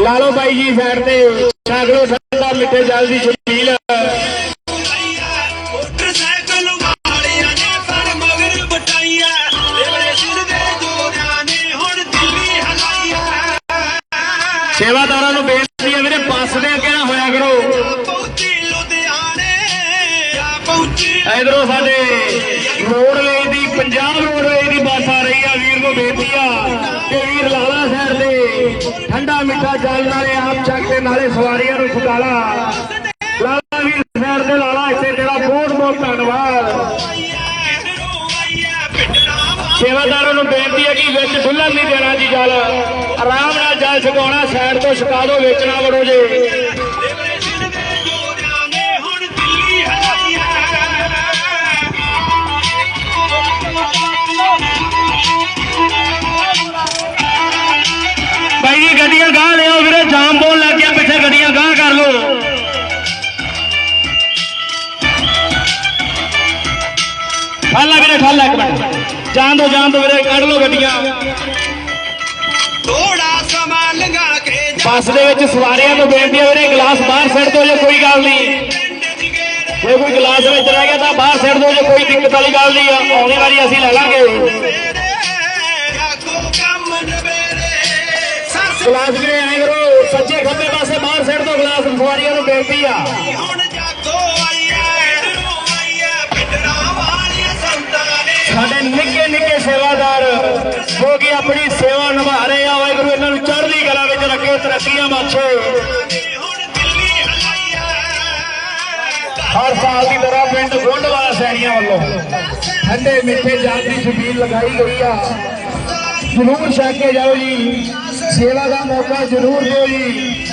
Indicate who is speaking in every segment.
Speaker 1: ਲਾ ਲਓ ਬਾਈ ਜੀ ਸਾਈਡ ਤੇ। ਸਾਗਰੋ ਠੰਡਾ ਮਿੱਠੇ ਜਲ ਦੀ ਛਬੀਲ।
Speaker 2: ਦੇ
Speaker 1: ਸੇਵਾਦਾਰਾਂ ਨੂੰ ਬੇਨਤੀ ਹੈ ਵੀਰੇ ਬੱਸ ਦੇ ਅੱਗੇ ਨਾ ਹੋਇਆ ਕਰੋ। ਇਧਰੋਂ ਸਾਡੇ ਠੰਡਾ ਮਿੱਠਾ ਜਲ ਨਾਲੇ ਆਪ ਚੱਕ ਤੇ ਨਾਲੇ ਸਵਾਰੀਆਂ ਨੂੰ ਛਕਾਲਾ ਲਾਲਾ ਵੀਰ ਸੈਰ ਤੇ ਲਾਲਾ ਇੱਥੇ ਤੇਰਾ ਬਹੁਤ ਬਹੁਤ ਧੰਨਵਾਦ। ਸੇਵਾਦਾਰਾਂ ਨੂੰ ਬੇਨਤੀ ਹੈ ਕਿ ਵਿੱਚ ਡੁੱਲਣ ਨਹੀਂ ਦੇਣਾ ਜੀ ਜਲ। ਆਰਾਮ ਨਾਲ ਜਲ ਛਕਾਉਣਾ ਸਾਈਡ ਤੋਂ ਛਕਾ ਦਿਓ ਵੇਚਣਾ ਵੜੋ ਜੇ। ਕਰ ਲਓ। ਫਾਲਾ ਵੀਰੇ ਫਾਲਾ ਇੱਕ ਮਿੰਟ। ਜਾਣ ਦੋ ਜਾਣ ਦੋ ਵੀਰੇ ਕੱਢ ਲਓ ਗੱਡੀਆਂ।
Speaker 2: ਥੋੜਾ ਸਮਾਂ ਲੰਘਾ ਕੇ
Speaker 1: ਬੱਸ ਦੇ ਵਿੱਚ ਸਵਾਰੀਆਂ ਨੂੰ ਬੇਨਤੀ ਹੈ ਵੀਰੇ ਗਲਾਸ ਬਾਹਰ ਸਿੱਟ ਦਿਓ ਜੇ ਕੋਈ ਗੱਲ ਨਹੀਂ। ਜੇ ਕੋਈ ਗਲਾਸ ਵਿੱਚ ਰਹਿ ਗਿਆ ਤਾਂ ਬਾਹਰ ਸਿੱਟ ਦਿਓ ਜੇ ਕੋਈ ਦਿੱਕਤ ਵਾਲੀ ਗੱਲ ਨਹੀਂ ਆ। ਆਉਣੀ ਵਾਰੀ ਅਸੀਂ ਲੈ ਲਾਂਗੇ। ਗਲਾਸ ਵੀਰੇ ਐਂ ਕਰੋ ਸੱਜੇ ਖੱਬੇ ਪਾਸੇ ਬਾਹਰ ਸਵਾਰੀਆਂ ਨੂੰ ਬੇਨਤੀ ਆ। ਸਾਡੇ ਨਿੱਕੇ ਨਿੱਕੇ ਸੇਵਾਦਾਰ ਜੋ ਕਿ ਆਪਣੀ ਸੇਵਾ ਨਿਭਾ ਰਹੇ ਆ। ਵਾਹਿਗੁਰੂ ਇਹਨਾਂ ਨੂੰ ਚੜ੍ਹਦੀ ਕਲਾ ਵਿੱਚ ਰੱਖੇ ਤਰੱਕੀਆਂ ਬਖਸ਼ੇ। ਹਰ ਸਾਲ ਦੀ ਤਰ੍ਹਾਂ ਪਿੰਡ ਗੋਂਡਵਾਲਾ ਸੈਣੀਆਂ ਵੱਲੋਂ ਠੰਡੇ ਮਿੱਠੇ ਜਲ ਦੀ ਛਬੀਲ ਲਗਾਈ ਗਈ ਆ। ਜ਼ਰੂਰ ਛਕ ਕੇ ਜਾਓ ਜੀ। ਸੇਵਾ ਦਾ ਮੌਕਾ ਜ਼ਰੂਰ ਦਿਓ ਜੀ।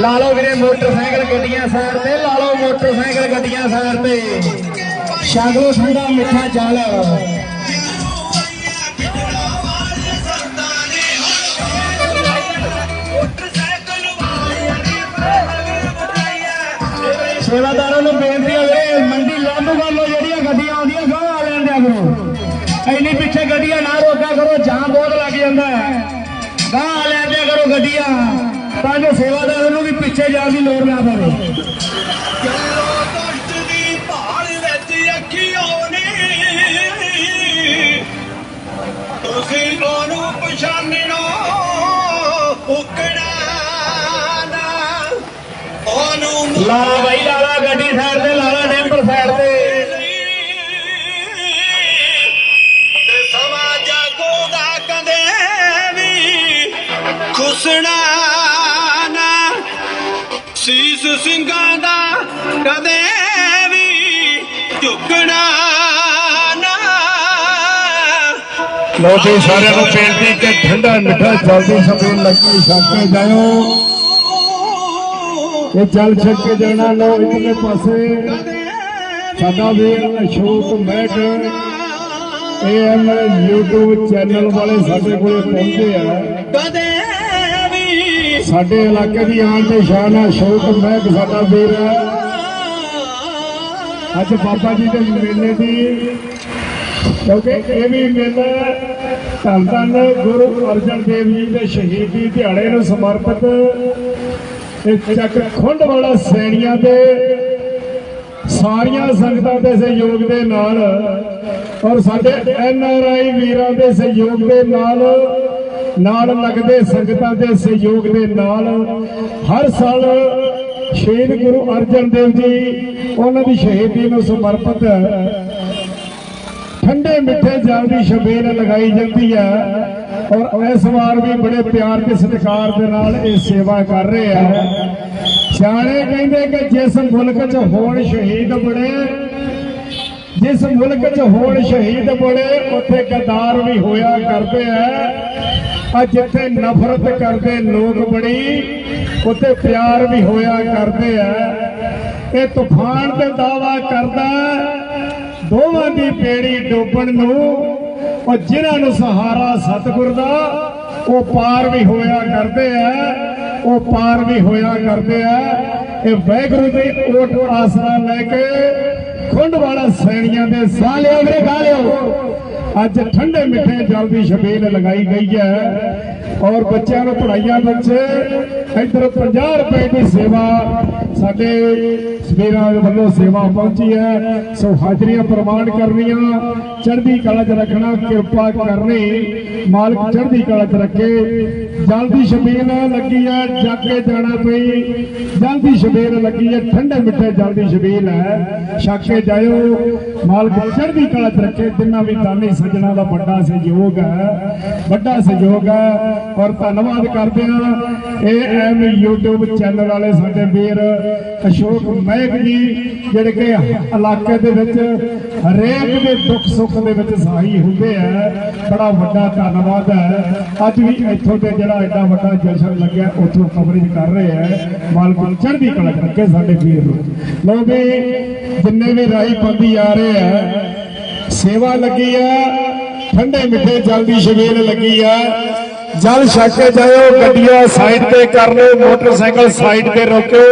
Speaker 1: ਲਾ ਲਓ ਵੀਰੇ, ਮੋਟਰਸਾਈਕਲ ਗੱਡੀਆਂ ਸਾਈਡ ਤੇ, ਲਾ ਲਓ ਮੋਟਰਸਾਈਕਲ ਗੱਡੀਆਂ ਸਾਈਡ ਤੇ। ਛਾਗੋ ਠੰਡਾ ਮਿੱਠਾ ਜਲ ਸੇਵਾਦਾਰਾਂ ਨੂੰ ਬੇਨਤੀ ਹੈ ਵੀਰੇ, ਮੰਡੀ ਲੰਬ ਵੱਲੋਂ ਜਿਹੜੀਆਂ ਗੱਡੀਆਂ ਆਉਂਦੀਆਂ, ਗਾਹ ਆ ਲੈਣ ਦਿਆ ਕਰੋ। ਇੰਨੀ ਪਿੱਛੇ ਗੱਡੀਆਂ ਨਾ ਰੋਕਿਆ ਕਰੋ, ਜਾਮ ਬਹੁਤ ਲੱਗ ਜਾਂਦਾ। ਹੈ ਗਾਹ ਆ ਲੈਣ ਦਿਆ ਕਰੋ ਗੱਡੀਆਂ। ਤਾਂ ਜੋ ਸੇਵਾਦਾਰ ਨੂੰ ਵੀ ਪਿੱਛੇ ਜਾਣ ਦੀ ਲੋੜ ਨਾ ਪਵੇ।
Speaker 3: ਲੋ ਜੀ, ਸਾਰਿਆਂ ਨੂੰ ਬੇਨਤੀ ਕਿ ਠੰਡਾ ਮਿੱਠਾ ਜਲਦੀ ਸਮੇਂ ਲੱਗੀ ਛੱਕ ਜਾਇਓ। ਇਹ ਜਲ ਛੱਕ ਕੇ ਜਾਣਾ ਲੋ ਇਧਰਲੇ ਪਾਸੇ। ਸਾਡਾ ਵੀਰ ਅਸ਼ੋਕ ਮੈਟ ਐਮ YouTube ਚੈਨਲ ਵਾਲੇ ਸਾਡੇ ਕੋਲੇ ਪਹੁੰਚੇ ਆ। ਸਾਡੇ ਇਲਾਕੇ ਦੀ ਆਨ ਤੇ ਸ਼ਾਨ ਆ, ਅਸ਼ੋਕ ਮੈਟ ਸਾਡਾ ਵੀਰ। ਹੈ ਅੱਜ ਬਾਬਾ ਜੀ ਦੇ ਮੇਲੇ ਦੀ ਕਿਉਂਕਿ ਇਹ ਵੀ ਮੇਲਾ ਧੰਨ ਧੰਨ ਗੁਰੂ ਅਰਜਨ ਦੇਵ ਜੀ ਦੇ ਸ਼ਹੀਦੀ ਦਿਹਾੜੇ ਨੂੰ ਸਮਰਪਿਤ ਇਹ ਚੱਕ ਖੁੰਡ ਵਾਲਾ ਸੈਣੀਆਂ ਦੇ ਸਾਰੀਆਂ ਸੰਗਤਾਂ ਦੇ ਸਹਿਯੋਗ ਦੇ ਨਾਲ ਔਰ ਸਾਡੇ ਐਨ ਆਰ ਆਈ ਵੀਰਾਂ ਦੇ ਸਹਿਯੋਗ ਦੇ ਨਾਲ ਨਾਲ ਲੱਗਦੇ ਸੰਗਤਾਂ ਦੇ ਸਹਿਯੋਗ ਦੇ ਨਾਲ ਹਰ ਸਾਲ ਸ਼ਹੀਦ ਗੁਰੂ ਅਰਜਨ ਦੇਵ ਜੀ ਉਹਨਾਂ ਦੀ ਸ਼ਹੀਦੀ ਨੂੰ ਸਮਰਪਿਤ ਠੰਡੇ ਮਿੱਠੇ ਜਲ ਦੀ ਸ਼ਬੇਲ ਲਗਾਈ ਜਾਂਦੀ ਹੈ ਔਰ ਇਸ ਵਾਰ ਵੀ ਬੜੇ ਪਿਆਰ ਤੇ ਸਤਿਕਾਰ ਦੇ ਨਾਲ ਇਹ ਸੇਵਾ ਕਰ ਰਹੇ ਆ। ਸਿਆਣੇ ਕਹਿੰਦੇ ਕਿ ਜਿਸ ਮੁਲਕ 'ਚ ਹੋਣ ਸ਼ਹੀਦ ਬੜੇ ਜਿਸ ਮੁਲਕ 'ਚ ਹੋਣ ਸ਼ਹੀਦ ਬੜੇ ਉੱਥੇ ਗਦਾਰ ਵੀ ਹੋਇਆ ਕਰਦੇ ਆ। ਆ ਜਿੱਥੇ ਨਫ਼ਰਤ ਕਰਦੇ ਲੋਕ ਬੜੀ ਉੱਥੇ ਪਿਆਰ ਵੀ ਹੋਇਆ ਕਰਦੇ ਆ। ਇਹ ਤੂਫਾਨ ਤੇ ਦਾਵਾ ਕਰਦਾ ਦੋਵਾਂ ਦੀ ਬੇੜੀ ਡੋਬਣ ਨੂੰ ਉਹ ਜਿਨ੍ਹਾਂ ਨੂੰ ਸਹਾਰਾ ਸਤਿਗੁਰ ਦਾ, ਉਹ ਪਾਰ ਵੀ ਹੋਇਆ ਕਰਦੇ ਆ, ਉਹ ਪਾਰ ਵੀ ਹੋਇਆ ਕਰਦੇ ਆ। ਇਹ ਵੈਗੁਰੂ ਦੀ ਓਟ ਆਸਰਾ ਲੈ ਕੇ ਖੁੰਡ ਵਾਲਾ ਸੈਣੀਆਂ ਦੇ ਸਾਹ ਲਿਓ ਵੀਰੇ ਗਾ ਲਿਓ ਅੱਜ ਠੰਡੇ ਮਿੱਠੇ ਜਲ ਦੀ ਛਬੀਲ ਲਗਾਈ ਗਈ ਹੈ। ਔਰ ਬੱਚਿਆਂ ਨੂੰ ਪੜਾਈਆਂ ਬੱਚੇ ਇੱਧਰ 50 ਰੁਪਏ ਦੀ ਸੇਵਾ ਸਾਡੇ ਸਵੇਰਾਂ ਵੱਲੋਂ ਸੇਵਾ ਪਹੁੰਚੀ ਹੈ। ਸੋ ਹਾਜ਼ਰੀਆਂ ਪ੍ਰਮਾਣ ਕਰਨੀਆਂ। ਚੜ੍ਹਦੀ ਕਲਾ 'ਚ ਰੱਖਣਾ, ਕਿਰਪਾ ਕਰਨੀ। ਮਾਲਕ ਚੜ੍ਹਦੀ ਕਲਾ 'ਚ ਰੱਖੇ। ਜਲ ਦੀ ਲੱਗੀ ਹੈ, ਜੱਗ ਜਾਣਾ ਪਈ ਜਲਦੀ ਦੀ ਲੱਗੀ ਹੈ, ਠੰਡੇ ਮਿੱਠੇ ਜਲ ਦੀ ਛਬੀਲ ਹੈ। ਛਕ ਜਾਇਓ। ਮਾਲਕ ਚੜ੍ਹਦੀ ਕਲਾ 'ਚ ਰੱਖੇ। ਜਿੰਨਾ ਵੀ ਦਾਨੀ ਸੱਜਣਾ ਦਾ ਵੱਡਾ ਸਹਿਯੋਗ ਹੈ। ਵੱਡਾ ਸਹਿਯੋਗ ਹੈ। ਔਰ ਧੰਨਵਾਦ ਕਰਦੇ ਹਾਂ। ਇਹ ਐਮ YouTube ਚੈਨਲ ਵਾਲੇ ਸਾਡੇ ਵੀਰ ਅਸ਼ੋਕ ਮਹਿਕ ਜੀ, ਜਿਹੜੇ ਕਿ ਇਲਾਕੇ ਦੇ ਵਿੱਚ ਹਰੇਕ ਦੇ ਦੁੱਖ ਸੁੱਖ ਦੇ ਵਿੱਚ ਸਹਾਈ ਹੁੰਦੇ ਆ। ਬੜਾ ਵੱਡਾ ਧੰਨਵਾਦ ਹੈ। ਅੱਜ ਵੀ ਇੱਥੋਂ ਤੇ ਜਿਹੜਾ ਐਡਾ ਵੱਡਾ ਜਸ਼ਨ ਲੱਗਿਆ, ਉੱਥੋਂ ਕਵਰੇਜ ਕਰ ਰਹੇ ਆ। ਮਾਲਕ ਚੜ੍ਹਦੀ ਕਲਾ 'ਚ ਰੱਖੇ ਸਾਡੇ ਵੀਰ ਨੂੰ। ਲੋ ਵੀ, ਜਿੰਨੇ ਵੀ ਰਾਈ ਪੰਦੀ ਆ ਰਹੇ ਆ, ਸੇਵਾ ਲੱਗੀ ਆ, ਠੰਡੇ ਮਿੱਠੇ ਜਲ ਦੀ ਛਬੀਲ ਲੱਗੀ ਆ। ਜਲ ਛਕ ਕੇ ਜਾਇਓ, ਗੱਡੀਆਂ ਸਾਈਡ ਤੇ ਕਰ ਲਓ, ਮੋਟਰਸਾਈਕਲ ਸਾਈਡ ਤੇ ਰੋਕੋ।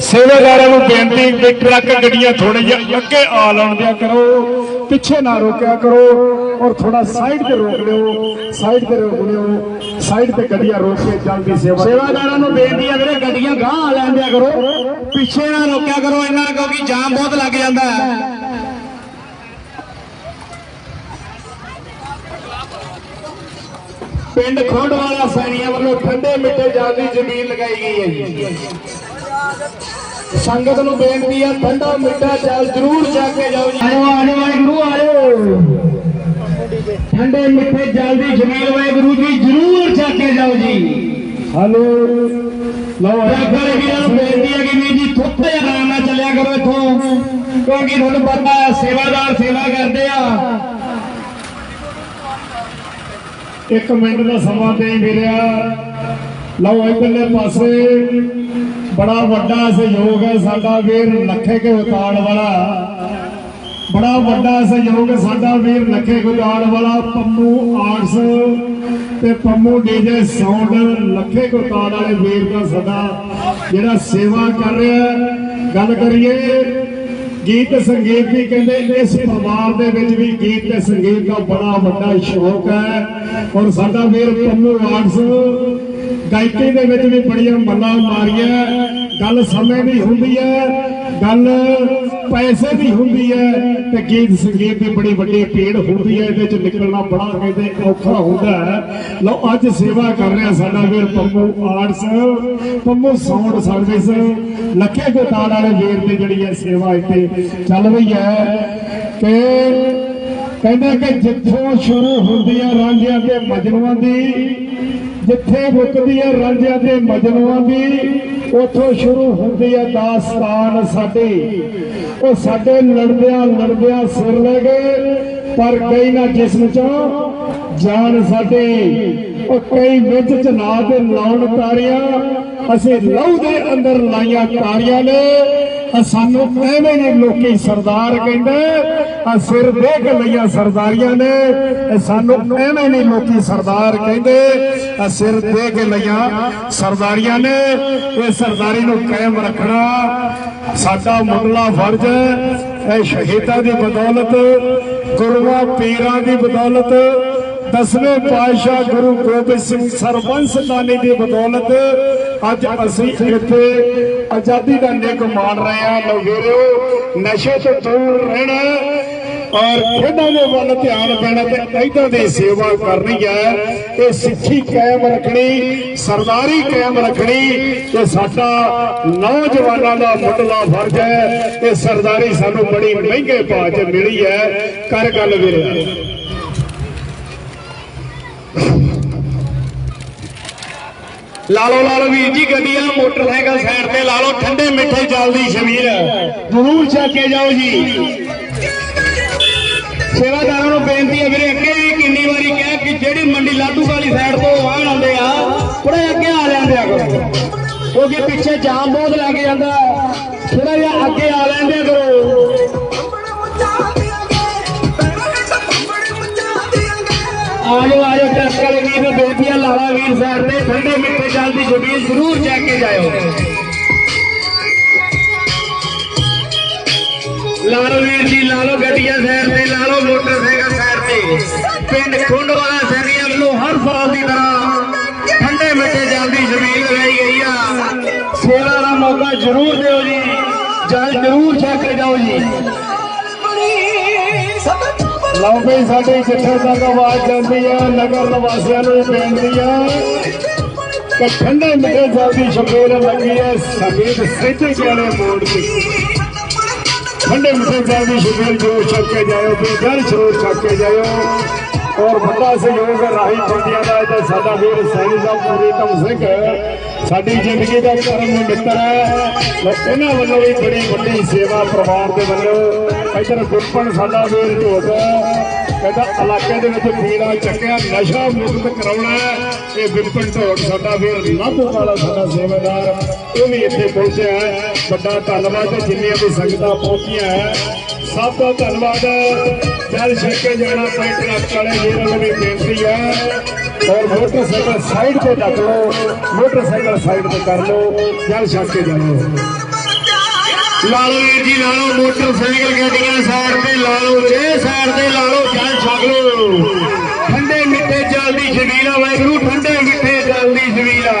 Speaker 3: ਸੇਵਾਦਾਰਾਂ ਨੂੰ ਬੇਨਤੀ ਵੀ ਟਰੱਕ ਗੱਡੀਆਂ ਥੋੜੇ ਜਿਹਾ ਅੱਗੇ ਆ ਲਾਉਣ ਦਿਆ ਕਰੋ, ਪਿੱਛੇ ਨਾ ਰੋਕਿਆ ਕਰੋ ਔਰ ਥੋੜਾ ਸਾਈਡ ਤੇ ਰੋਕ ਲਿਓ ਸਾਈਡ ਤੇ ਰੋਕ ਲਿਓ ਸਾਈਡ ਤੇ ਗੱਡੀਆਂ ਰੋਕ ਕੇ ਜਲ ਸੇਵਾ
Speaker 1: ਸੇਵਾਦਾਰਾਂ ਨੂੰ ਬੇਨਤੀ ਹੈ ਵੀਰੇ, ਗੱਡੀਆਂ ਗਾਹ ਆ ਲੈਣ ਦਿਆ ਕਰੋ, ਪਿੱਛੇ ਨਾ ਰੋਕਿਆ ਕਰੋ, ਇਹਨਾਂ ਕਿਉਂਕਿ ਜਾਮ ਬਹੁਤ ਲੱਗ ਜਾਂਦਾ। ਹੈ ਪਿੰਡ ਖੋਡਵਾਲਾ ਸੈਣੀਆਂ ਵੱਲੋਂ ਠੰਡੇ ਮਿੱਠੇ ਜਲ ਜ਼ਮੀਨ ਲਗਾਈ ਗਈ ਹੈ ਜੀ। ਸੰਗਤ ਨੂੰ ਬੇਨਤੀ ਹੈ ਠੰਡਾ ਮਿੱਠਾ ਜਲ ਜ਼ਰੂਰ ਜਾ ਕੇ ਜਾਓ ਜੀ। ਆਇਓ ਆਇਓ ਵਾਹਿਗੁਰੂ ਆਇਓ ਠੰਡੇ ਮਿੱਠੇ ਜਲ ਦੀ ਜ਼ਮੀਨ ਵਾਹਿਗੁਰੂ ਜੀ ਜ਼ਰੂਰ ਜਾ ਕੇ ਜਾਓ ਜੀ।
Speaker 3: ਹਲੋ। ਲਓ
Speaker 1: ਡਾਕਟਰ ਵੀਰਾਂ ਨੂੰ ਬੇਨਤੀ ਹੈ ਕਿ ਵੀਰ ਜੀ ਥੋੜਾ ਆਰਾਮ ਨਾਲ ਚੱਲਿਆ ਕਰੋ ਇੱਥੋਂ। ਕਿਉਂਕਿ ਤੁਹਾਨੂੰ ਪਤਾ ਹੈ ਸੇਵਾਦਾਰ ਸੇਵਾ ਕਰਦੇ ਆ।
Speaker 3: ਇੱਕ ਮਿੰਟ ਦਾ ਸਮਾਂ ਦੇ ਮਿਲਿਆ। ਲਓ ਇਧਰਲੇ ਪਾਸੇ, ਬੜਾ ਵੱਡਾ ਸਹਿਯੋਗ ਹੈ ਸਾਡਾ ਵੀਰ ਲੱਖੇ ਕੇ ਉਤਾੜ ਵਾਲਾ। ਬੜਾ ਵੱਡਾ ਸਹਿਯੋਗ ਸਾਡਾ ਵੀਰ ਲੱਖੇ ਕੇ ਵਾਲਾ, ਪੰਮੂ ਆਰਟਸ ਤੇ ਪੰਮੂ ਡੀਜੇ ਸਾਊਂਡ ਲੱਖੇ ਕੇ ਵਾਲੇ ਵੀਰ ਦਾ ਸਾਡਾ ਜਿਹੜਾ ਸੇਵਾ ਕਰ ਰਿਹਾ। ਗੱਲ ਕਰੀਏ ਗੀਤ ਸੰਗੀਤ ਵੀ ਕਹਿੰਦੇ ਇਸ ਪਰਿਵਾਰ ਦੇ ਵਿੱਚ ਵੀ ਗੀਤ ਤੇ ਸੰਗੀਤ ਦਾ ਬੜਾ ਵੱਡਾ ਸ਼ੌਕ ਹੈ। ਔਰ ਸਾਡਾ ਵੀਰ ਪੰਨੂ ਆਰਟਸ ਗਾਇਕੀ ਦੇ ਵਿੱਚ ਵੀ ਬੜੀਆਂ ਮੱਲਾਂ ਮਾਰੀਆਂ। ਗੱਲ ਸਮੇਂ ਦੀ ਹੁੰਦੀ ਹੈ, ਗੱਲ ਪੈਸੇ ਦੀ ਹੁੰਦੀ ਹੈ ਤੇ ਗੀਤ ਸੰਗੀਤ ਦੀ ਬੜੀ ਵੱਡੀ ਪੀੜ ਹੁੰਦੀ ਹੈ, ਇਹਦੇ ਚ ਨਿਕਲਣਾ ਬੜਾ ਕਹਿੰਦੇ ਔਖਾ ਹੁੰਦਾ ਹੈ। ਲਓ, ਅੱਜ ਸੇਵਾ ਕਰ ਰਿਹਾ ਸਾਡਾ ਵੀਰ Pammu arts, Pammu sound service, Lakhe Gotal ਵਾਲੇ ਵੀਰ ਦੀ ਜਿਹੜੀ ਹੈ ਸੇਵਾ ਇੱਥੇ ਚੱਲ ਰਹੀ ਹੈ ਤੇ ਕਹਿੰਦੇ ਕਿ ਜਿੱਥੋਂ ਸ਼ੁਰੂ ਹੁੰਦੀ ਹੈ ਰਾਂਝਿਆਂ ਤੇ ਮਜਨੂਆਂ ਦੀ, ਜਿੱਥੇ ਮੁੱਕਦੀ ਹੈ ਰਾਂਝਿਆਂ ਤੇ ਮਜਨੂਆਂ ਦੀ ਉੱਥੋਂ ਸ਼ੁਰੂ ਹੁੰਦੀ ਹੈ ਦਾਸਤਾਨ ਸਾਡੀ। ਉਹ ਸਾਡੇ ਲੜਦਿਆਂ ਲੜਦਿਆਂ ਸਿਰ ਲੈ ਗਏ, ਪਰ ਕਈ ਨਾ ਜਿਸਮ ਚੋਂ ਜਾਨ ਸਾਡੇ। ਉਹ ਕਈ ਵਿੱਚ ਚ ਨਾ ਦੇ ਲਾਉਣ ਤਾਰੀਆਂ, ਅਸੀਂ ਲਹੂ ਦੇ ਅੰਦਰ ਲਾਈਆਂ ਤਾਰੀਆਂ ਨੇ। ਸਾਨੂੰ ਐਵੇਂ ਨਹੀਂ ਲੋਕੀ ਸਰਦਾਰ ਕਹਿੰਦੇ ਸਿਰ ਦੇ ਲਈਆਂ ਸਰਦਾਰੀਆਂ ਨੇ ਸਾਨੂੰ ਐਵੇਂ ਨਹੀਂ ਲੋਕੀ ਸਰਦਾਰ ਕਹਿੰਦੇ ਸਿਰ ਦੇ ਲਈਆਂ ਸਰਦਾਰੀਆਂ ਨੇ, ਇਹ ਸਰਦਾਰੀ ਨੂੰ ਕਾਇਮ ਰੱਖਣਾ ਸਾਡਾ ਮੁੱਢਲਾ ਫਰਜ਼ ਹੈ, ਇਹ ਸ਼ਹੀਦਾਂ ਦੀ ਬਦੌਲਤ, ਗੁਰੂਆਂ ਪੀਰਾਂ ਦੀ ਬਦੌਲਤ, ਦਸਵੇਂ ਪਾਤਸ਼ਾਹ ਗੁਰੂ ਗੋਬਿੰਦ ਸਿੰਘ ਸਰਬੰਸ ਦਾਨੀ ਦੀ ਬਦੌਲਤ ਅੱਜ ਅਸੀਂ ਇੱਥੇ ਆਜ਼ਾਦੀ ਦਾ ਨਿੱਘ ਮਾਣ ਰਹੇ ਹਾਂ। ਲਵੇਰਿਓ ਨਸ਼ੇ ਤੋਂ ਦੂਰ ਰਹਿਣਾ ਔਰ ਖੇਡਾਂ ਦੇ ਵੱਲ ਧਿਆਨ ਦੇਣਾ ਤੇ ਇਦਾਂ ਦੀ ਸੇਵਾ ਕਰਨੀ ਹੈ। ਇਹ ਸਿੱਖੀ ਕਾਇਮ ਰੱਖਣੀ, ਸਰਦਾਰੀ ਕਾਇਮ ਰੱਖਣੀ, ਇਹ ਸਾਡਾ ਨੌਜਵਾਨਾਂ ਦਾ ਮੁੱਢਲਾ ਫਰਜ਼ ਹੈ। ਇਹ ਸਰਦਾਰੀ ਸਾਨੂੰ ਬੜੀ ਮਹਿੰਗੇ ਭਾਅ 'ਚ ਮਿਲੀ ਹੈ। ਕਰ ਗੱਲ ਵੀਰੇ।
Speaker 1: ਲਾ ਲਓ ਲਾ ਲਓ ਵੀਰ ਜੀ ਗੱਡੀਆਂ ਮੋਟਰਸਾਈਕਲ ਸਾਈਡ ਤੇ ਲਾ ਲਓ, ਠੰਡੇ ਮਿੱਠੇ ਚੱਲਦੀ ਸ਼ਮੀਰ ਜ਼ਰੂਰ ਛਕ ਕੇ ਜਾਓ ਜੀ। ਸੇਵਾਦਾਰਾਂ ਨੂੰ ਬੇਨਤੀ ਹੈ ਵੀਰੇ, ਅੱਗੇ ਵੀ ਕਿੰਨੀ ਵਾਰੀ ਕਿਹਾ ਕਿ ਜਿਹੜੀ ਮੰਡੀ ਲਾਡੂ ਵਾਲੀ ਸਾਈਡ ਤੋਂ ਆਣ ਆਉਂਦੇ ਆ ਥੋੜਾ ਅੱਗੇ ਆ ਲੈਂਦੇ ਆ ਕਰੋ। ਕਿਉਂਕਿ ਪਿੱਛੇ ਜਾਮ ਬਹੁਤ ਲੱਗ ਜਾਂਦਾ ਥੋੜਾ ਜਿਹਾ ਅੱਗੇ ਆ ਲੈਂਦੇ ਕਰੋ। ਆ ਜਾਓ ਆ ਜਾਓ ਟਰੱਕ ਵਾਲੇ ਵੀਰ ਨੂੰ ਬੇਨਤੀ ਹੈ ਵੀਰ ਸਾਈਡ ਤੇ ਠੰਡੇ ਮਿੱਠੇ ਜਲ ਦੀ ਸ਼ਬੀਲ ਜ਼ਰੂਰ ਚੱਕ ਕੇ ਜਾਇਓ। ਲਾ ਲਓ ਵੀਰ ਜੀ ਲਾ ਗੱਡੀਆਂ ਸਾਈਡ ਤੇ ਲਾ ਲਓ ਮੋਟਰਸਾਈਕਲ ਸਾਈਡ ਤੇ। ਪਿੰਡ ਖੁੰਡ ਵਾਲਾ ਸੈਨੀਆਂ ਵੱਲੋਂ ਹਰ ਸਾਲ ਦੀ ਤਰ੍ਹਾਂ ਠੰਡੇ ਮਿੱਠੇ ਜਲ ਦੀ ਜ਼ਮੀਨ ਲਗਾਈ ਗਈ ਆ। ਸੇਵਾ ਦਾ ਮੌਕਾ ਜ਼ਰੂਰ ਦਿਓ ਜੀ। ਜਲ ਜ਼ਰੂਰ ਛੱਕ ਕੇ ਜਾਓ ਜੀ।
Speaker 3: ਲਓ ਵੀ ਸਾਡੀ ਜਿੱਥੇ ਤੱਕ ਆਵਾਜ਼ ਜਾਂਦੀ ਹੈ ਨਗਰ ਨਿਵਾਸੀਆਂ ਨੂੰ ਇਹ ਬੇਨਤੀ ਹੈ ਕਿ ਠੰਡੇ ਮਿੱਠੇ ਜਲ ਦੀ ਛਬੀਲ ਲੱਗੀ ਹੈ ਸਮੀਤ ਸੈਂਟਰ ਵਾਲੇ ਮੋੜ ਤੇ ਠੰਡੇ ਮਿੱਠੇ ਜਲ ਦੀ ਛਬੀਲ ਜੋ ਛਕ ਕੇ ਜਾਇਓ ਵੀ ਜਲ ਸਰੋਤ ਛਕ ਕੇ ਜਾਇਓ। ਔਰ ਵੱਡਾ ਸਹਿਯੋਗ ਹੈ ਰਾਹੀ ਪੰਡਿਆਂ ਦਾ ਤੇ ਸਾਡਾ ਵੀਰ ਸੈਣੀ ਸਾਹਿਬ ਪ੍ਰੀਤਮ ਸਿੰਘ ਸਾਡੀ ਜ਼ਿੰਦਗੀ ਦਾ ਕਰਮ ਮਿੱਤਰ ਹੈ। ਉਹਨਾਂ ਵੱਲੋਂ ਵੀ ਬੜੀ ਵੱਡੀ ਸੇਵਾ ਪਰਿਵਾਰ ਦੇ ਵੱਲੋਂ। ਇਧਰ ਗੁਰਪਣ ਸਾਡਾ ਵੀਰ ਢੋਟ ਕਹਿੰਦਾ, ਇਲਾਕੇ ਦੇ ਵਿੱਚ ਪੀੜਾ ਚੱਕਿਆ, ਨਸ਼ਾ ਮੁਕਤ ਕਰਾਉਣਾ ਇਹ ਬਿਲਕੁਲ ਢੋਟ ਸਾਡਾ ਵੀਰ ਨਾਭੂ ਵਾਲਾ ਸਾਡਾ ਸੇਵਾਦਾਰ। ਉਹ ਵੀ ਇੱਥੇ ਪਹੁੰਚਿਆ ਹੈ। ਵੱਡਾ ਧੰਨਵਾਦ ਹੈ, ਜਿੰਨੀਆਂ ਵੀ ਸੰਗਤਾਂ ਪਹੁੰਚੀਆਂ ਹੈ। ਸਭ ਦਾ ਧੰਨਵਾਦ ਜਲ ਛੱਕੇ ਜਾਣਾ ਪੈਂਟ ਰੱਖ ਵਾਲੇ ਵੀਰਾਂ ਨੂੰ ਵੀ ਬੇਨਤੀ ਹੈ। ਔਰ ਮੋਟਰਸਾਈਕਲ ਸਾਈਡ ਤੇ ਰੱਖ ਲਓ ਮੋਟਰਸਾਈਕਲ ਸਾਈਡ ਤੇ ਕਰ ਲਓ ਜਲ ਛੱਕੇ ਜਾਓ।
Speaker 1: ਲਾਲੋ ਵੀਰ ਜੀ ਲਾਲੋ ਮੋਟਰਸਾਈਕਲ ਗੱਡੀਆਂ ਸਾਈਡ ਤੇ ਲਾਲੋ ਜੇ ਸਾਈਡ ਤੇ ਲਾਲੋ ਜਲ ਛਕ ਲੋ ਠੰਡੇ ਮਿੱਠੇ ਜਲ ਦੀ ਆ ਵਾਹਿਗੁਰੂ ਠੰਡੇ ਮਿੱਠੇ ਜਲ ਦੀ ਆ।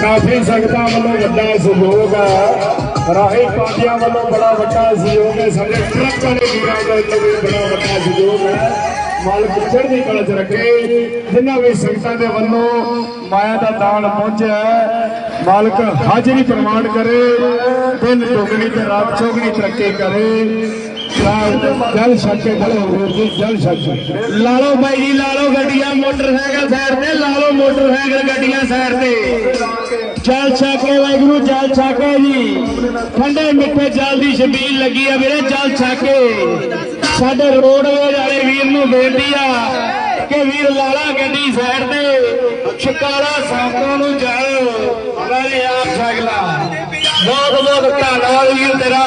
Speaker 3: ਕਾਫੀ ਸੰਗਤਾਂ ਵੱਲੋਂ ਵੱਡਾ ਸਹਿਯੋਗ ਹੈ ਰਾਹੀ ਪਾਂਡਿਆਂ ਵੱਲੋਂ ਬੜਾ ਵੱਡਾ ਸਹਿਯੋਗ ਹੈ। ਸਾਡੇ ਟਰੱਕ ਵਾਲੇ ਵੀਰਾਂ ਦਾ ਵੀ ਬੜਾ ਵੱਡਾ ਸਹਿਯੋਗ ਹੈ। ਮਾਲਕ ਚੜ੍ਹਦੀ ਕਲਾ ਚ ਰੱਖੇ। ਜਿਨ੍ਹਾਂ ਵੀ ਸੰਗਤਾਂ ਦੇ ਵੱਲੋਂ ਮਾਇਆ ਦਾ ਦਾਨ ਪਹੁੰਚਿਆ ਮਾਲਕ ਹਾਜ਼ਰੀ ਪ੍ਰਮਾਣ ਕਰੇ, ਦਿਨ ਦੁਗਣੀ ਤੇ ਰਾਤ ਚੌਗਣੀ ਤਰੱਕੀ ਕਰੇ। ਜਲ ਛੱਕੇ ਖੜੇ ਹੋ ਜੀ, ਜਲ ਛੱਕੇ
Speaker 1: ਲਾਲੋ ਬਾਈ ਜੀ, ਲਾਲੋ ਗੱਡੀਆਂ, ਮੋਟਰਸਾਈਕਲ ਸਾਈਡ ਤੇ, ਲਾਲੋ ਮੋਟਰਸਾਈਕਲ ਗੱਡੀਆਂ ਸਾਈਡ ਤੇ। ਜਲ ਛਾਕੇ, ਵਾਹਿਗੁਰੂ, ਜਲ ਛਾਕੇ ਜੀ। ਠੰਡੇ ਮਿੱਠੇ ਜਲ ਦੀ ਛਬੀਲ ਲੱਗੀ ਆ ਵੀਰੇ, ਜਲ ਛਾਕੇ। ਸਾਡੇ ਰੋਡਵੇਜ ਵਾਲੇ ਵੀਰ ਨੂੰ ਬੇਨਤੀ ਆ ਕਿ ਵੀਰ ਲਾਲਾ ਗੱਡੀ ਸਾਈਡ ਤੇ ਸ਼ਿਕਾਰਾ ਸਾਹਮਣੇ ਨੂੰ ਜਲ ਵਾਲੇ ਆਪ ਛਕਲਾ ਬਹੁਤ ਬਹੁਤ ਧੰਨਵਾਦ ਵੀਰ ਤੇਰਾ।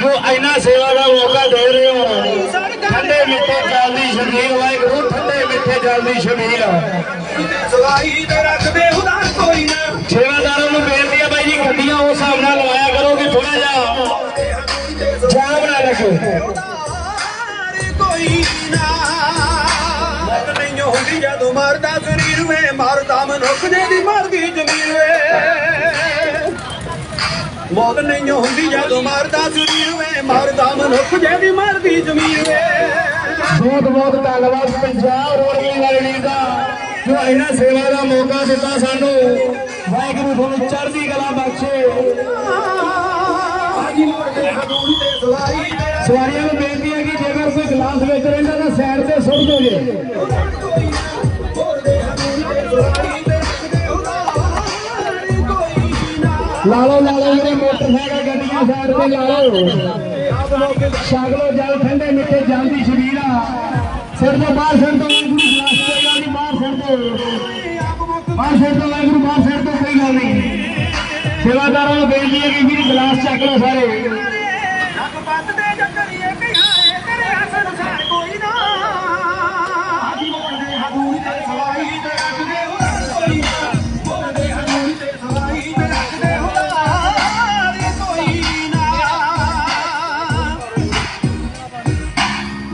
Speaker 1: ਜੋ ਇੰਨਾ ਸੇਵਾ ਦਾ ਮੌਕਾ ਦੇ ਰਹੇ ਹੋ। ਠੰਡੇ ਮਿੱਠੇ ਜਲ ਦੀ ਛਬੀਲ ਵਾਹਿਗੁਰੂ, ਠੰਡੇ ਮਿੱਠੇ ਜਲ ਦੀ ਛਬੀਲ
Speaker 2: ਸਵਾਈ ਤੇ ਰੱਖਦੇ ਹੁਦਾਰ
Speaker 1: ਜਾਮ
Speaker 2: ਕੋਈ ਨਾ। ਮੌਤ ਨਹੀਂ ਹੁੰਦੀ ਜਦੋਂ ਮਰਦਾ ਸਰੀਰ ਵੇ, ਮਰਦਾ ਮਨੁੱਖ ਦੇ ਦੀ ਮਰਦੀ ਜ਼ਮੀਰ ਵੇ। ਮੌਤ ਨਹੀਂ ਹੁੰਦੀ ਜਦੋਂ ਮਰਦਾ ਸਰੀਰ ਵੇ, ਮਰਦਾ ਮਨੁੱਖ ਦੀ ਮਰਦੀ ਜ਼ਮੀਰ ਵੇ।
Speaker 1: ਬਹੁਤ ਬਹੁਤ ਧੰਨਵਾਦ ਪੰਜਾਬ ਰੋਡਵੇਜ਼ ਵਾਲੇ ਵੀਰ ਦਾ, ਜੋ ਇਹਨਾਂ ਸੇਵਾ ਦਾ ਮੌਕਾ ਦਿੱਤਾ ਸਾਨੂੰ। ਵਾਹਿਗੁਰੂ ਤੁਹਾਨੂੰ ਚੜ੍ਹਦੀ ਕਲਾ ਬਖਸ਼ੇ।
Speaker 2: ਆਜੀ ਮੋੜਦੇ ਹਦੂਰ ਤੇ ਸਵਾਈ
Speaker 1: ਸਵਾਰੀਆਂ ਨੂੰ ਬੇਨਤੀ ਹੈ ਕਿ ਜੇਕਰ ਕੋਈ ਗਲਾਸ ਵਿੱਚ ਰਹਿੰਦਾ ਤਾਂ ਸਾਈਡ ਤੇ ਸੁੱਟ ਦਿਓ ਜੀ।
Speaker 2: ਮੋੜਦੇ ਹਦੂਰ
Speaker 1: ਲਾ ਲਓ ਲਾ ਲਓ ਜਿਹੜੇ ਮੋਟਰਸਾਈਕਲ ਗੱਡੀਆਂ ਸਾਈਡ ਤੇ ਲਾ ਲਓ। ਛਾਗਲੋ ਜਲ ਠੰਡੇ ਮਿੱਠੇ, ਜਲ ਦੀ ਸ਼ਬੀਰ ਆ। ਸਿਰ ਤੋਂ ਬਾਹਰ ਸਿਰ ਤੋਂ ਵਾਹਿਗੁਰੂ, ਗਲਾਸ ਕੋਈ ਗੱਲ ਨਹੀਂ ਬਾਹਰ ਸਿਰ ਤੋਂ। ਬਾਹਰ ਸਿਰ ਤੋਂ ਵਾਹਿਗੁਰੂ, ਬਾਹਰ ਸਿਰ ਤੋਂ ਕੋਈ ਗੱਲ ਨਹੀਂ। ਸੇਵਾਦਾਰਾਂ ਨੂੰ ਬੇਨਤੀ ਹੈ ਕਿ ਵੀਰ ਗਲਾਸ ਚੱਕ ਲਓ ਸਾਰੇ।
Speaker 2: ਨੱਕ ਪੱਤ ਦੇ ਜਕਰੀਏ ਕਿਹਾਏ ਤੇਰੇ ਹਸਨ ਸਾਰ ਕੋਈ ਨਾ। ਆਜੀ ਮੋੜਦੇ ਹਦੂਰ ਤੇ ਸਵਾਈ ਤੇ ਰੱਖਦੇ ਹੁਦਾਰ ਕੋਈ ਨਾ। ਮੋੜਦੇ ਹਦੂਰ ਤੇ ਸਵਾਈ ਤੇ ਰੱਖਦੇ ਹੁਦਾਰ ਕੋਈ ਨਾ।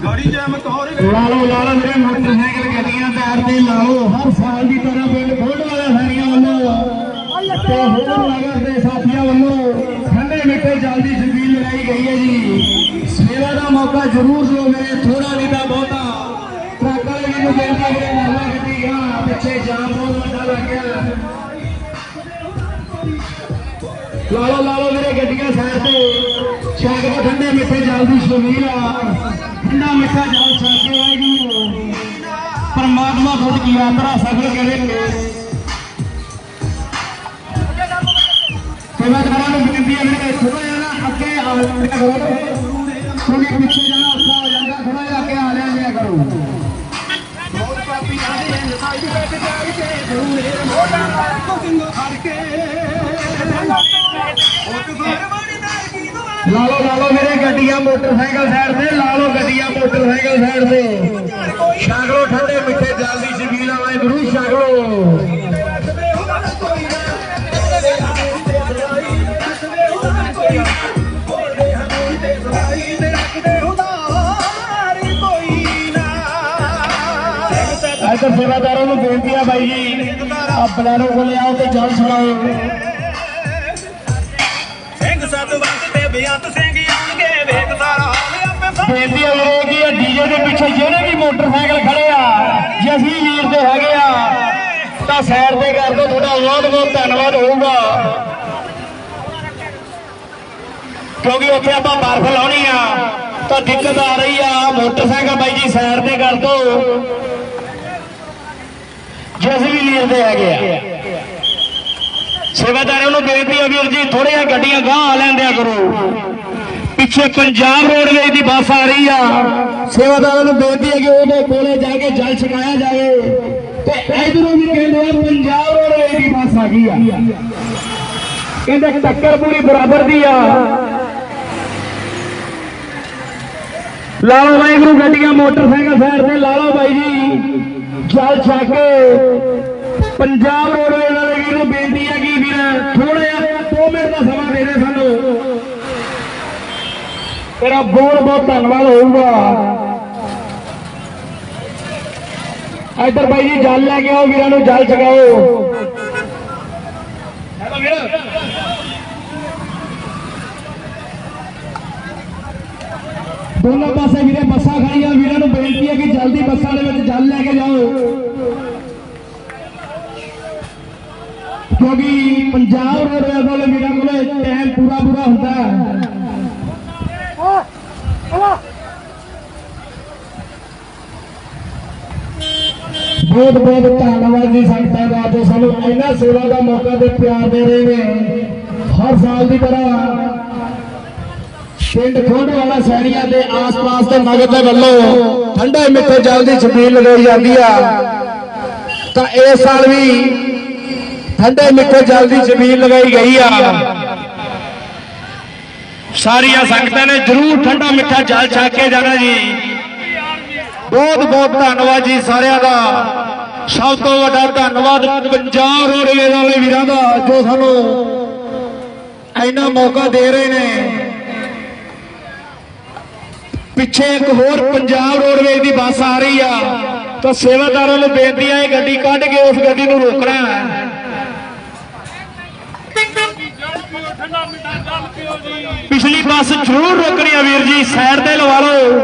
Speaker 2: ਗੜੀ ਜਮ ਤੋਰ
Speaker 1: ਲਾ ਲਓ ਲਾ ਲਓ ਮੇਰੇ ਮੋਟਰਸਾਈਕਲ ਗੱਡੀਆਂ ਤੇ ਲਾ ਲਓ ਹਰ ਸਾਲ ਦੀ ਤਰ੍ਹਾਂ ਪਿੰਡ ਖੋਡ ਵਾਲਾ ਸਾਰੀਆਂ ਵੱਲੋਂ ਤੇ ਹੋਰ ਨਗਰ ਦੇ ਸਾਥੀਆਂ ਵੱਲੋਂ ਠੰਡੇ ਮਿੱਠੇ ਜਲ ਦੀ ਛਬੀਲ ਲਗਾਈ ਗਈ ਹੈ ਜੀ ਸੇਵਾ ਦਾ ਮੌਕਾ ਜ਼ਰੂਰ ਦਿਓ ਮੇਰੇ ਥੋੜਾ ਨਹੀਂ ਤਾਂ ਬਹੁਤਾ ਟਰੱਕ ਵਾਲੇ ਵੀ ਨੂੰ ਬੇਨਤੀ ਹੈ ਕਿ ਨਾਲਾ ਗੱਡੀ ਗਿਆ ਪਿੱਛੇ ਜਾਮ ਬਹੁਤ ਵੱਡਾ ਲੱਗ ਗਿਆ ਲਾ ਲਓ ਲਾ ਲਓ ਮੇਰੇ ਗੱਡੀਆਂ ਸਾਈਡ ਤੇ ਛੱਕ ਕੇ ਠੰਡੇ ਮਿੱਠੇ ਜਲ ਦੀ ਛਬੀਲ ਆ ਠੰਡਾ ਮਿੱਠਾ ਜਲ ਛੱਕ ਕੇ ਵਾਹਿਗੁਰੂ ਪਰਮਾਤਮਾ ਖੁਦ ਕੀ ਯਾਤਰਾ ਸਫਲ ਕਰੇ ਸੇਵਾਦਾਰਾਂ ਨੂੰ ਬੇਨਤੀ ਹੈ ਮੇਰੇ ਥੋੜਾ ਜਿਹਾ ਕਰੋ ਪਿੱਛੇ ਜਾਣਾ ਔਖਾ ਹੋ ਜਾਂਦਾ ਥੋੜਾ ਜਿਹਾ ਅੱਗੇ ਆ ਲਿਆ ਜਿਆ ਕਰੋ
Speaker 2: ਮੋੜ ਪਾਪੀ ਆਦੇ ਨੇ ਸਾਈਡ ਤੇ ਜਾ ਕੇ ਦੂਰੇ ਮੋੜਾਂ ਨਾਲ ਕੋ ਸਿੰਘੋ ਖੜ ਕੇ
Speaker 1: ਲਾ ਲਓ ਲਾ ਲਓ ਮੇਰੇ ਗੱਡੀਆਂ ਮੋਟਰਸਾਈਕਲ ਸਾਈਡ ਤੇ ਲਾ ਲਓ ਗੱਡੀਆਂ ਮੋਟਰਸਾਈਕਲ ਸਾਈਡ ਤੇ। ਛਾਗਲੋ ਠੰਡੇ ਮਿੱਠੇ ਜਲ ਦੀ ਛਬੀਲ ਆ ਵਾਹਿਗੁਰੂ ਛਾਗਲੋ
Speaker 3: ਇੱਧਰ ਸੇਵਾਦਾਰਾਂ ਨੂੰ ਬੇਨਤੀ ਆ ਬਾਈ ਜੀ ਆ ਬਲੈਰੋ ਕੋਲ ਆਓ ਤੇ ਜਲ ਛੜਾਓ
Speaker 2: ਸਿੰਘ ਸਤ ਵੰਦ ਤੇ ਬੇਅੰਤ ਸਿੰਘ ਆਉਣਗੇ ਵੇਖ ਸਾਰਾ ਹਾਲ ਆਪੇ ਸਭ
Speaker 3: ਬੇਨਤੀ ਆ ਵੀਰੇ ਕਿ ਡੀਜੇ ਦੇ ਪਿੱਛੇ ਜਿਹੜੇ ਵੀ ਮੋਟਰਸਾਈਕਲ ਖੜੇ ਆ ਜੇ ਅਸੀਂ ਵੀਰ ਦੇ ਹੈਗੇ ਆ ਤਾਂ ਸਾਈਡ ਤੇ ਕਰ ਤੁਹਾਡਾ ਬਹੁਤ ਬਹੁਤ ਧੰਨਵਾਦ ਹੋਊਗਾ। ਕਿਉਂਕਿ ਉੱਥੇ ਆਪਾਂ ਬਰਫ਼ ਲਾਉਣੀ ਆ ਤਾਂ ਦਿੱਕਤ ਆ ਰਹੀ ਆ ਮੋਟਰਸਾਈਕਲ ਬਾਈ ਜੀ ਸਾਈਡ ਤੇ ਕਰ ਦਿਓ। ਜੇ ਵੀ ਵੀਰ ਦੇ ਹੈਗੇ ਆ ਸੇਵਾਦਾਰਾਂ ਨੂੰ ਬੇਨਤੀ ਆ ਵੀਰ ਜੀ ਥੋੜ੍ਹੀਆਂ ਗੱਡੀਆਂ ਗਾਂਹ ਆ ਲੈਂਦਿਆ ਕਰੋ। ਪਿੱਛੇ ਪੰਜਾਬ ਰੋਡਵੇਜ਼ ਦੀ ਬੱਸ ਆ ਰਹੀ ਆ। ਸੇਵਾਦਾਰਾਂ ਨੂੰ ਬੇਨਤੀ ਹੈ ਕਿ ਉਹਦੇ ਕੋਲੇ ਜਾ ਕੇ ਜਲ ਛਕਾਇਆ ਜਾਵੇ। ਤੇ ਇਧਰੋਂ ਵੀ ਕਹਿੰਦੇ ਆ ਪੰਜਾਬ ਰੋਡਵੇਜ਼ ਦੀ ਬੱਸ ਆ ਗਈ ਆ। ਕਹਿੰਦੇ ਟੱਕਰ ਪੂਰੀ ਬਰਾਬਰ ਦੀ ਆ। ਲਾਲਾ ਬਾਈ ਨੂੰ ਗੱਡੀਆਂ ਮੋਟਰਸਾਈਕਲ ਸਾਈਡ ਤੇ, ਲਾਲਾ ਬਾਈ ਜੀ। ਜਲ ਛਕ ਪੰਜਾਬ ਰੋਡਵੇਜ਼ ਵਾਲੇ ਵੀਰ ਨੂੰ ਬੇਨਤੀ ਹੈ ਕਿ ਵੀਰ ਥੋੜਾ ਜਿਹਾ 2 ਮਿੰਟ ਦਾ ਸਮਾਂ ਦੇ ਦੇ ਸਾਨੂੰ। ਤੇਰਾ ਬਹੁਤ ਬਹੁਤ ਧੰਨਵਾਦ ਹੋਊਗਾ। ਇੱਧਰ ਬਾਈ ਜੀ ਜਲ ਲੈ ਕੇ ਆਓ, ਵੀਰਾਂ ਨੂੰ ਜਲ ਛਕਾਓ। ਦੋਨੋਂ ਪਾਸੇ ਵੀਰੇ ਬੱਸਾਂ ਖੜੀਆਂ ਵੀਰਾਂ ਨੂੰ ਬੇਨਤੀ ਹੈ ਕਿ ਜਲਦੀ ਬੱਸਾਂ ਦੇ ਵਿੱਚ ਜਲ ਲੈ ਕੇ ਜਾਓ। ਕਿਉਂਕਿ ਪੰਜਾਬ ਰੋਡਵੇਜ਼ ਵਾਲੇ ਵੀਰਾਂ ਕੋਲੇ ਟਾਈਮ ਪੂਰਾ ਪੂਰਾ ਹੁੰਦਾ ਹੈ। ਬਹੁਤ ਬਹੁਤ ਧੰਨਵਾਦ ਜੀ ਸੰਗਤਾਂ ਦਾ ਜੋ ਸਾਨੂੰ। ਇੰਨਾ ਸੇਵਾ ਦਾ ਮੌਕਾ ਤੇ ਪਿਆਰ ਦੇ ਰਹੇ ਨੇ। ਹਰ ਸਾਲ ਦੀ ਤਰ੍ਹਾਂ ਪਿੰਡ ਖੋਡ ਵਾਲਾ ਦੇ ਆਸ-ਪਾਸ ਦੇ ਨਗਰ ਦੇ ਵੱਲੋਂ ਠੰਡੇ ਮਿੱਠੇ ਜਲ ਦੀ ਛਬੀਲ ਲਗਾਈ ਜਾਂਦੀ ਆ। ਤਾਂ ਇਸ ਸਾਲ ਵੀ ਠੰਡੇ ਮਿੱਠੇ ਜਲ ਦੀ ਛਬੀਲ ਲਗਾਈ ਗਈ ਆ। ਸਾਰੀਆਂ ਸੰਗਤਾਂ ਨੇ ਜਰੂਰ ਠੰਡਾ ਮਿੱਠਾ ਜਲ ਛਾ ਕੇ ਜਾਣਾ ਜੀ। ਬਹੁਤ ਬਹੁਤ ਧੰਨਵਾਦ ਜੀ ਸਾਰਿਆਂ ਦਾ। ਸਭ ਤੋਂ ਵੱਡਾ ਧੰਨਵਾਦ ਪੰਜਾਬ ਰੋਡਵੇਜ਼ ਵਾਲੇ ਵੀਰਾਂ ਦਾ ਜੋ ਸਾਨੂੰ ਇੰਨਾ ਮੌਕਾ ਦੇ ਰਹੇ ਨੇ। ਪਿੱਛੇ ਇੱਕ ਹੋਰ ਪੰਜਾਬ ਰੋਡਵੇਜ਼ ਦੀ ਬੱਸ ਆ ਰਹੀ ਆ। ਤਾਂ ਸੇਵਾਦਾਰਾਂ ਨੂੰ ਬੇਨਤੀ ਆ ਇਹ ਗੱਡੀ ਕੱਢ ਕੇ ਉਸ ਗੱਡੀ ਨੂੰ ਰੋਕਣਾ ਹੈ। ਪਿਛਲੀ ਬੱਸ ਜ਼ਰੂਰ ਰੋਕਣੀ ਆ ਵੀਰ ਜੀ ਸਾਈਡ ਤੇ ਲਵਾ ਲਓ।